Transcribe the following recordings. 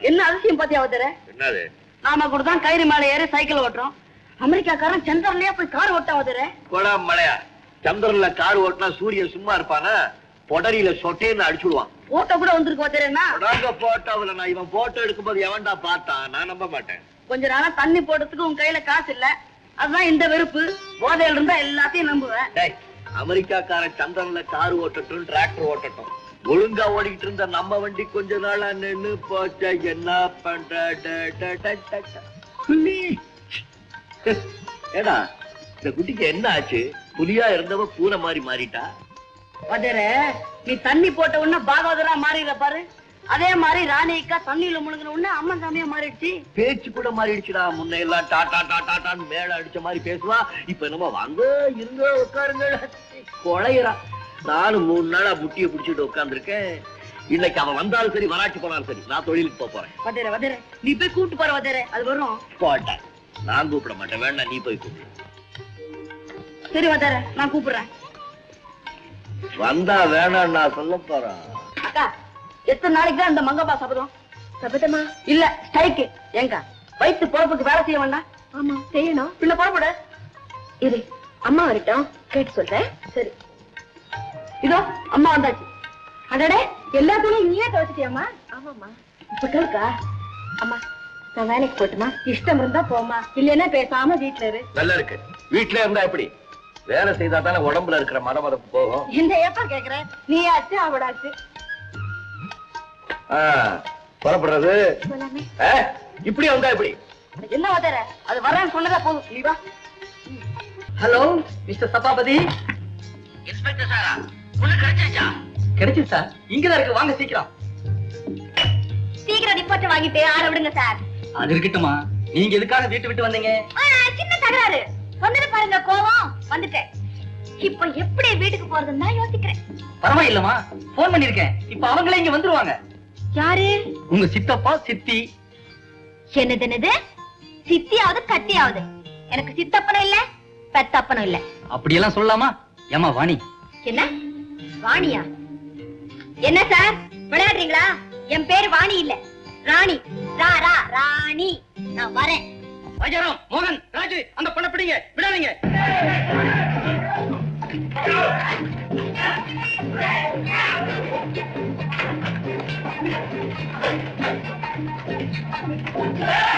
என்ன அதிசயம் பாத்தியா அவதர? என்னது? நாம கூட தான் கயிறு மேல ஏறி சைக்கிள் ஓட்டுறோம். அமெரிக்காக்காரன் சந்திரன்லயே போய் கார் ஓட்ட அவதர. கொடா மலையா. சந்திரன்ல கார் ஓட்டினா சூரியன் சும்மா இருப்பானா? பொடரியில சொட்டேன்னு அடிச்சுடுவான் ஓட்ட கூட வந்திருக்கு கொடாங்க போட்டோவில் நான் இவன் போட்டோ எடுக்கும்போது எவன்டா பார்த்தான் நான் நம்ப மாட்டேன். கொஞ்ச நாளா தண்ணி போடுறதுக்கு உன் கையில காசு இல்ல. அதுதான் இந்த வெறுப்பு. போதையில இருந்தா எல்லாத்தையும் நம்புவேன். டேய் அமெரிக்காக்காரன் சந்திரன்ல கார் ஓட்டட்டும் டிராக்டர் ஓட்டட்டும். ஒழுங்கா ஓடிக்கிட்டு இருந்த நம்ம வண்டி கொஞ்ச நாளா நின்னு போச்ச. என்ன பண்ற. ஏடா இந்த குட்டிக்கு என்ன ஆச்சு? புலியா இருந்தவ பூனை மாதிரி மாறிட்டா? வதர நீ தண்ணி போட்ட உடனே பாகவதரா மாறிடுற பாரு. அதே மாதிரி ராணிக்கா தண்ணியில முழுங்கின உடனே அம்மன் சாமியா மாறிடுச்சு. பேச்சு கூட மாறிடுச்சுடா. முன்ன எல்லாம் டாடா டாடா டான்னு மேல அடிச்ச மாதிரி பேசுவா. இப்ப என்னமோ வாங்க இருங்க உட்காருங்க. கொழையறா நானும் மூணு நாளா புட்டிய புடிச்சிட்டு உட்கார்ந்திருக்கேன். இன்னைக்கு அவன் வந்தாலும் சரி வராட்டி போனாலும் சரி நான் தொழிலுக்கு போப் போறேன். வதர வதர நீ போய் கூட்டு போற வதர அது வரும். போட்டேன் நான் கூப்பிட மாட்டேன் வேணா நீ போய் கூப்பிடு. சரி வதர நான் கூப்பிடுறேன். வந்தா வேணாம் நான் சொல்ல போறேன். அக்கா எத்தனை நாளைக்கு தான் இந்த மங்கப்பா சபதம் சபதமா? இல்ல ஸ்ட்ரைக்கு ஏங்க வயிற்று பொழப்புக்கு வேலை செய்ய வேண்டாம். ஆமா செய்யணும். பின்ன புறப்படு இரு அம்மா வரட்டும். கேட்டு சொல்றேன். சரி. இதோ அம்மா வந்தாச்சு. அடடே எல்லா துணியும் நீயே துவைச்சிட்டியாமா ஆமாம்மா. இப்ப கேளுக்கா. அம்மா நான் வேலைக்கு போட்டுமா? இஷ்டம் இருந்தா போமா இல்லைன்னா பேசாம வீட்டுல இரு. நல்லா இருக்கு. வீட்டுல இருந்தா எப்படி? வேலை செய்தா தானே உடம்புல இருக்கிற மரமரப்பு போகும். இந்த ஏப்பா கேக்குற? நீ ஆச்சு அவடாச்சு. ஆ, புறப்படுறது. இப்படி வந்தா எப்படி? என்ன வதர அது வரேன்னு சொன்னதா போதும். நீ வா. Hello mister Sabapathy. இன்ஸ்பெக்டர் சாரா உள்ள கிடைச்சிருச்சா? கிடைச்சிது சார். இங்கதான் இருக்கு. வாங்க சீக்கிரம். சீக்கிரம் ரிப்போர்ட் வாங்கிட்டு ஆட விடுங்க சார். அது இருக்கட்டுமா நீங்க எதுக்காக வீட்டு விட்டு வந்தீங்க? சின்ன தகராறு. வந்துட்டு பாருங்க கோவம். வந்துட்டேன். இப்போ எப்படி வீட்டுக்கு போறதுன்னு தான் யோசிக்கிறேன். பரவாயில்லம்மா. போன் பண்ணிருக்கேன். இப்ப அவங்களே இங்க வந்துருவாங்க. யாரு? உங்க சித்தப்பா சித்தி. என்னது என்னது? சித்தியாவது கட்டியாவது எனக்கு சித்தப்பனும் இல்ல பெத்தப்பனும் இல்ல. அப்படியெல்லாம் சொல்லலாமா ஏமா வாணி. என்ன? வாணியா. என்ன சார்? விளையாடுறீங்களா? என் பேரு வாணி இல்ல. ராணி. ரா ரா ராணி. நான் வரேன். ராஜாராம் மோகன் ராஜு அந்த பொண்ணை பிடிங்க. விடாதீங்க. என்ன கதலாம்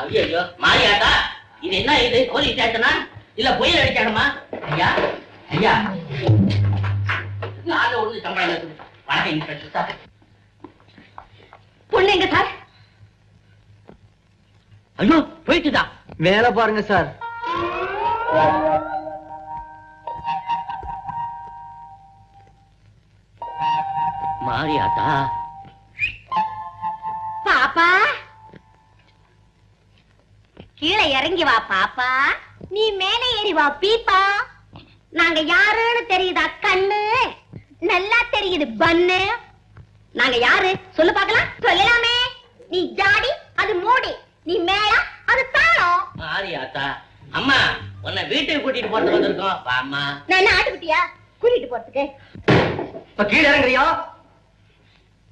ஐயோ மாரியாத்தா இது என்ன இது? போலீஸ் ஸ்டேஷனா? இல்ல புயல் அடிச்சாடுமா ஐயா ஐயா. நாலு ஒண்ணு சம்பளம் இருக்குது வணக்கம் இன்ஸ்பெக்டர் சார் பொண்ணு எங்க சார். ஐயோ! போயிட்டுதா. வேலை பாருங்க சார். மாரியாத்தா. பாப்பா. கீழே இறங்கி வா பாப்பா. நீ மேலே ஏறி வா பீப்பா. நாங்க யாருன்னு தெரியுதா கண்ணு? நல்லா தெரியுது பன்னு நாங்க யாரு? சொல்லு பார்க்கலாம். சொல்லலாமே. நீ ஜாடி அது மூடி. நீ மேளம் அது தாளம். மாரியாத்தா அம்மா உன்னை வீட்டுக்கு கூட்டிட்டு போறது வந்திருக்கோம். வாம்மா. நான் என்ன ஆட்டுக்குட்டியா? கூட்டிட்டு போறதுக்கு. இப்ப கீழே இறங்குறியா?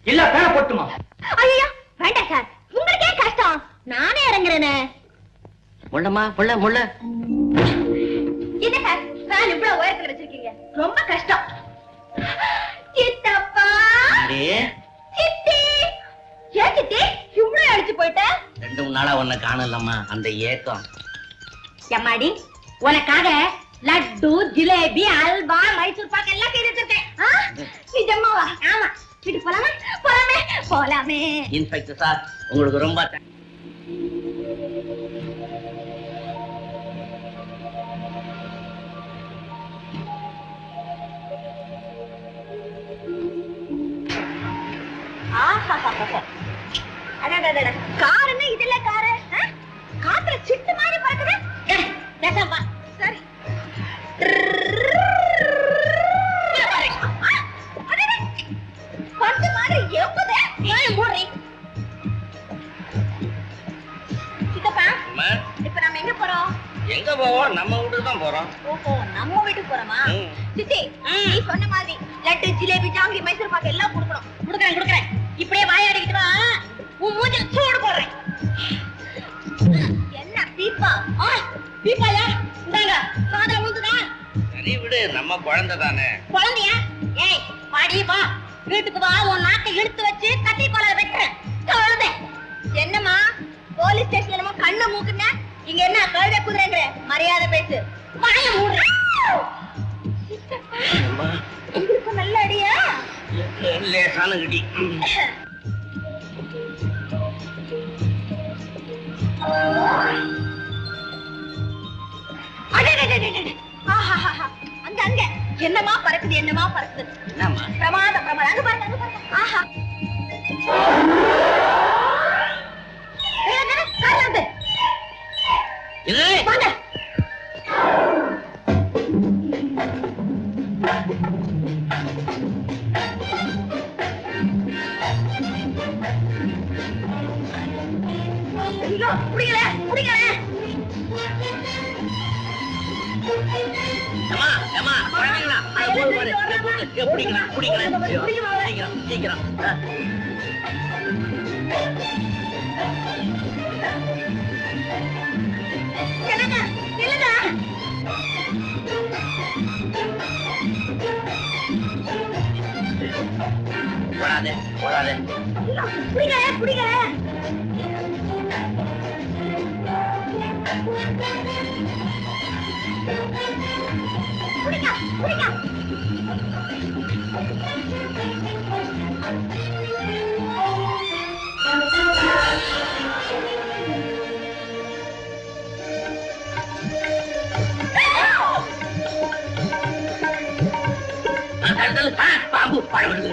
இல்ல பேன போட்டுமா? ஐயோ வேண்டாம் சார். உங்களுக்கே கஷ்டம். நானே இறங்குறேனே. முள்ளம்மா முள்ள முள்ள. என்ன சார்? ஃபேன் இவ்வளவு உயரத்துல வச்சிருக்கீங்க. ரொம்ப கஷ்டம். நாளா உன்னை காணலம்மா அந்த ஏக்கம். எம்மாடி உனக்காக லட்டு ஜிலேபி அல்வா மைசூர் பாக்கு எல்லாம் செய்து வச்சிருக்கேன்? நிஜமாவா? ஆமா. வீட்டுக்கு போலாமா? போலாமே போலாமே. இன்ஸ்பெக்டர் சார் உங்களுக்கு ரொம்ப thanks. ஆஹாஹாஹா. அடடடட. காருன்னா இதுல காரு? காத்துல சிட்டு மாதிரி பறக்குது பேசாம. சரி. பந்து மாதிரி. சித்தப்பா இப்ப நம்ம எங்க போறோம் எங்க போவோம் நம்ம வீட்டுக்கு தான் போறோம் ஓஹோ நம்ம வீட்டுக்கு போறோமா. சித்தி நீ சொன்ன மாதிரி லட்டு ஜிலேபி ஜாங்கிரி மைசூர் பாக்கு பீப்பாயா இந்தாங்க காதல விழுந்துதா சரி விடு நம்ம குழந்தை தானே. குழந்தையா? ஏய் பாடி வா. வீட்டுக்கு வா உன் நாட்டை இழுத்து வச்சு கத்தி போல வெட்டுறேன் குழந்தை என்னம்மா? போலீஸ் ஸ்டேஷன்ல நம்ம கண்ணை மூக்குன? இங்க என்ன கழுத குதிரைங்கிற மரியாதை பேசு. வாய மூடுறேன் நல்ல அடியா? லேசான கிடி அங்க அங்க. என்னமா பறக்குது என்னமா பறக்குது? பிரமாத பிரமாதம் அங்க பாருங்க அங்க பாருங்க. ஆஹா. புடிக்கல புடிக்கல. பிடிக்கலாம் பிடிக்கலாம் சீக்கிரம் சீக்கிரம் போடாதே போடாதே. புடிக்கல புடிக்கல? பாம்பு பழம்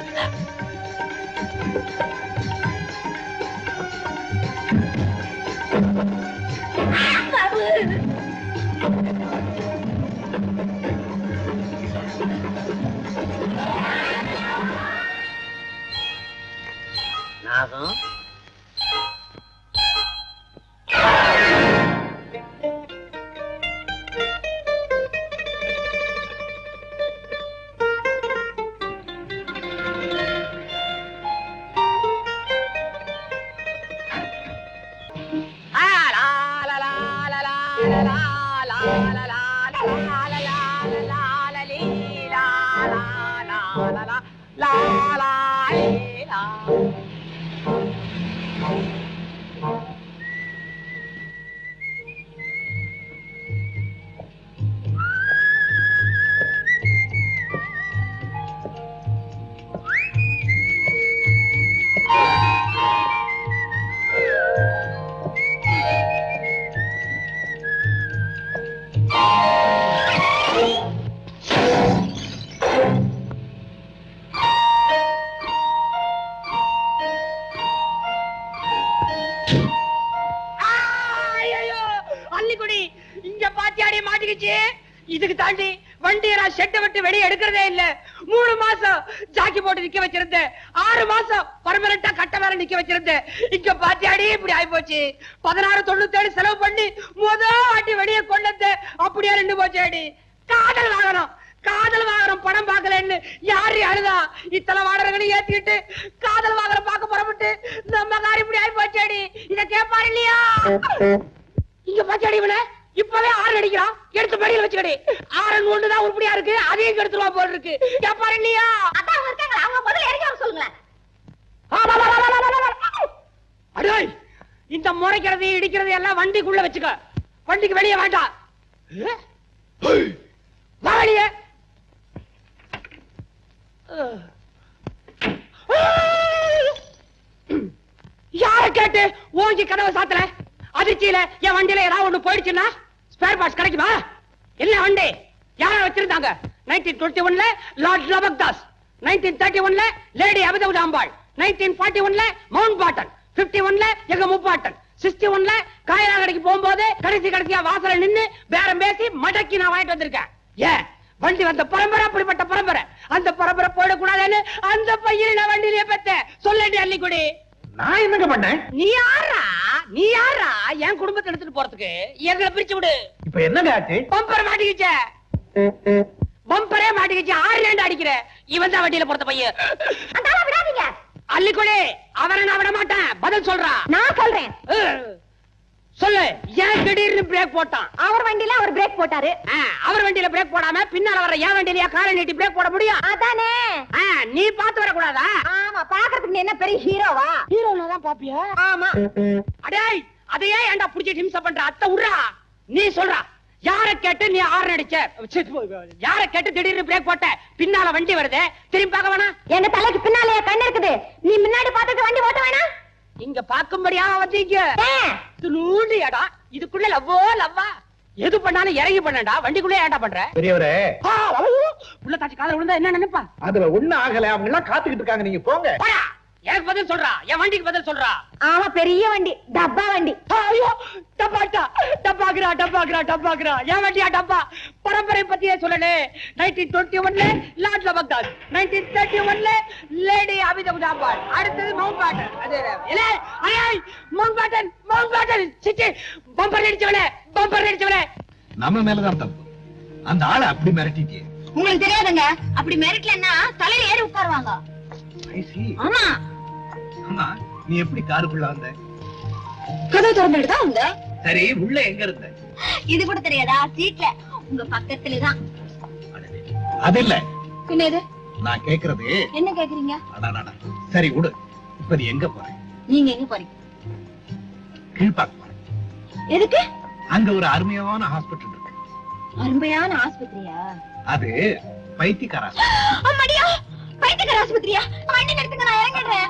ஐயோ இதுக்கு தாண்டி வண்டியை நான் ஷெட்டை விட்டு வெளியே எடுக்கிறதே இல்ல. மூணு மாசம் ஜாக்கி போட்டு நிக்க வச்சிருந்தேன். ஆறு மாசம் பர்மனண்டா கட்ட வேற நிக்க வச்சிருந்தேன். இங்க பாத்தியாடி இப்படி ஆயி போச்சு பதினாறு தொண்ணூத்தேழு செலவு பண்ணி முத ஆட்டி வெளியே கொண்டு அப்படியே ரெண்டு போச்சேடி காதல் வாகனம். காதல் வாகனம் படம் பார்க்கலன்னு யாரு அழுதா? இத்தனை வாடகைகளை ஏத்திட்டு காதல் வாகனம் பார்க்க புறப்பட்டு நம்ம காரி இப்படி ஆயி போச்சேடி இத கேப்பாரு இல்லையா? இங்க பாச்சாடி இவனை. இப்பவே ஆறு அடிக்கிறான் எடுத்து வெளியில வச்சுக்கடி. ஆறன் ஒண்ணுதான் உருப்படியா இருக்கு. அதையும் கெடுத்துருவா போல் இருக்கு. கேப்பாரு இல்லையா அதான் இருக்காங்க அவங்க முதல்ல இறங்கி வர சொல்லுங்களேன்? அடேய் இந்த முறைக்கிறது இடிக்கிறது எல்லாம் வண்டிக்குள்ள வச்சுக்க. வண்டிக்கு வெளியே வேண்டாம் வெளியே. யார கேட்டு ஓங்கி கதவை சாத்தல? அதிர்ச்சியில என் வண்டியில ஏதாவது ஒண்ணு போயிடுச்சுன்னா? ஸ்பேர் பார்ட்ஸ் கிடைக்குமா என்ன வண்டி. யார வச்சிருந்தாங்க? நைன்டீன் டுவெண்ட்டி ஒன்ல lord Labak Das nineteen thirty ஒன்ல லேடி அபிதவுட் அம்பாள் நைன்டீன் ஃபார்ட்டி ஒன்ல மவுண்ட் பாட்டன் பிப்டி ஒன்ல எங்க முப்பாட்டன் சிக்ஸ்டி ஒன்ல காயரா கடைக்கு போகும்போது கடைசி கடைசியா வாசல்ல நின்னு பேரம் பேசி மடக்கி நான் வாங்கிட்டு வந்திருக்கேன். ஏன்? வண்டி வந்த பரம்பரை அப்படிப்பட்ட பரம்பரை. அந்த பரம்பரை போயிடக்கூடாதுன்னு அந்த பையனை நான் வண்டியிலேயே பெத்தேன். சொல்லடி அள்ளிக்குடி. நான் என்னங்க பண்ணேன்? நீ யாரா? நீ யாரா என் குடும்பத்தை எடுத்துட்டு போறதுக்கு? எங்களை பிரிச்சு விடு. இப்ப என்னங்க ஆச்சு பம்பர் மாட்டிக்கிச்ச. பம்பரே மாட்டிக்கிச்சு. ஆறு ரெண்டு அடிக்கிற? இவன் தான் வண்டியில பொறுத்த பையன். விடாதீங்க. அள்ளிக்கொடி. அவரை நான் விட மாட்டேன். பதில் சொல்றா. நான் சொல்றேன். சொல்லு. ஏன் திடீர்னு பிரேக் போட்டான்? அவர் வண்டியில அவர் பிரேக் போட்டாரு. அவர் வண்டியில பிரேக் போடாம பின்னால வர என் வண்டியிலயா? காரை நீட்டி பிரேக் போட முடியும்? அதானே. என்ன பெரிய ஹீரோவா? ஹீரோல தான் பாப்பியா? ஆமா. அடேய் அதையே ஏன்டா புடிச்சு ஹிம்சை பண்ற? அத்தை உட்றா. நீ சொல்றா. யார கேட்டு நீ ஆறு அடிச்ச? ச்சே, யார கேட்டு திடீர்னு பிரேக் போட்ட? பின்னால வண்டி வருது. திரும்பி பார்க்க வேணாம். எங்க தலைக்கு பின்னாலே கண்ணு இருக்குது. நீ முன்னாடி பார்த்துட்டு வண்டி ஓட்ட வேணாம். இங்க பாக்கும்படியா வந்தீங்க இடம் இதுக்குள்ள லவ்வோ லவ்வா? எது பண்ணாலும் இறங்கி பண்ணடா வண்டிக்குள்ளே ஏன்டா பண்ற? பெரியவரே. உள்ள தாச்சி காதல விழுந்தா என்ன நினைப்பா? அதுல ஒண்ணு ஆகல. அவங்க எல்லாம் காத்துக்கிட்டு இருக்காங்க. நீங்க போங்க. எனக்கு பதில் சொல்றா? என் வண்டிக்கு பதில் சொல்றா? ஆமா பெரிய வண்டி. டப்பா வண்டி. ஐயோ டப்பாட்டா டப்பாக்குறா டப்பாக்குறா டப்பாக்குறா. என் வண்டியா டப்பா? பரம்பரை பத்தியே சொல்லலே. நைன்டீன் டுவெண்ட்டி ஒன்ல லார்ட் லபக்தாஸ் நைன்டீன் தேர்ட்டி ஒன்ல லேடி அபித உஜாபால் அடுத்தது மவுண்ட் பேட்டன் அது இல்ல ஐயா மவுண்ட் பேட்டன் மவுண்ட் பேட்டன் சிச்சி பம்பர் அடிச்சவனே பம்பர் அடிச்சவனே நம்ம மேலதான் தப்பு. அந்த ஆளை அப்படி மிரட்டிட்டியே உங்களுக்கு தெரியாதுங்க. அப்படி மிரட்டலன்னா தலையில ஏறி உட்காருவாங்க. ஆமா. ஆமா நீ எப்படி காருக்குள்ள வந்த? கதவு திறந்துட்டு தான் உங்க? சரி உள்ள எங்க இருந்த? இது கூட தெரியாதா? சீட்ல. உங்க பக்கத்துல தான். அது இல்ல. பின்ன இது நான் கேக்குறது என்ன கேக்குறீங்க? அடாடாடா. சரி விடு. இப்ப நீ எங்க போற? நீங்க எங்க போறீங்க? கீழ்பாக்க எதுக்கு? அங்க ஒரு அருமையான ஹாஸ்பிட்டல் இருக்கு. அருமையான ஆஸ்பத்திரியா? அது பைத்தியக்கார ஆஸ்பத்திரி. அம்மாடியா! பைத்தியக்கார ஆஸ்பத்திரியா? வண்டி நிறுத்துங்க நான் இறங்கிடுறேன்.